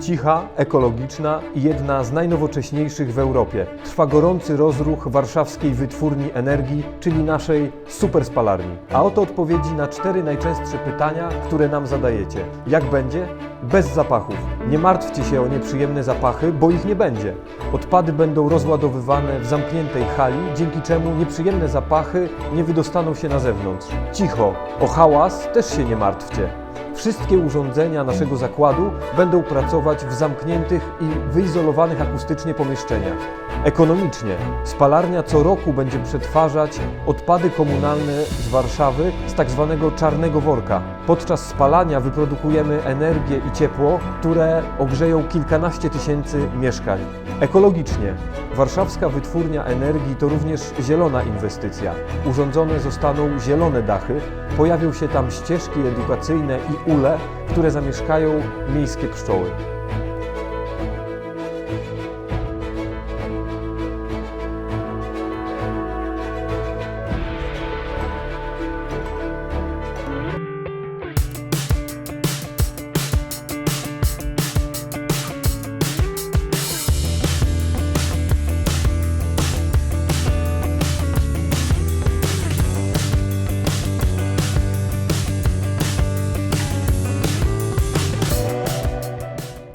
Cicha, ekologiczna i jedna z najnowocześniejszych w Europie. Trwa gorący rozruch warszawskiej wytwórni energii, czyli naszej superspalarni. A oto odpowiedzi na cztery najczęstsze pytania, które nam zadajecie. Jak będzie? Bez zapachów. Nie martwcie się o nieprzyjemne zapachy, bo ich nie będzie. Odpady będą rozładowywane w zamkniętej hali, dzięki czemu nieprzyjemne zapachy nie wydostaną się na zewnątrz. Cicho, o hałas też się nie martwcie. Wszystkie urządzenia naszego zakładu będą pracować w zamkniętych i wyizolowanych akustycznie pomieszczeniach. Ekonomicznie spalarnia co roku będzie przetwarzać odpady komunalne z Warszawy z tak zwanego czarnego worka. Podczas spalania wyprodukujemy energię i ciepło, które ogrzeją kilkanaście tysięcy mieszkań. Ekologicznie warszawska wytwórnia energii to również zielona inwestycja. Urządzone zostaną zielone dachy, pojawią się tam ścieżki edukacyjne i ule, które zamieszkają miejskie pszczoły.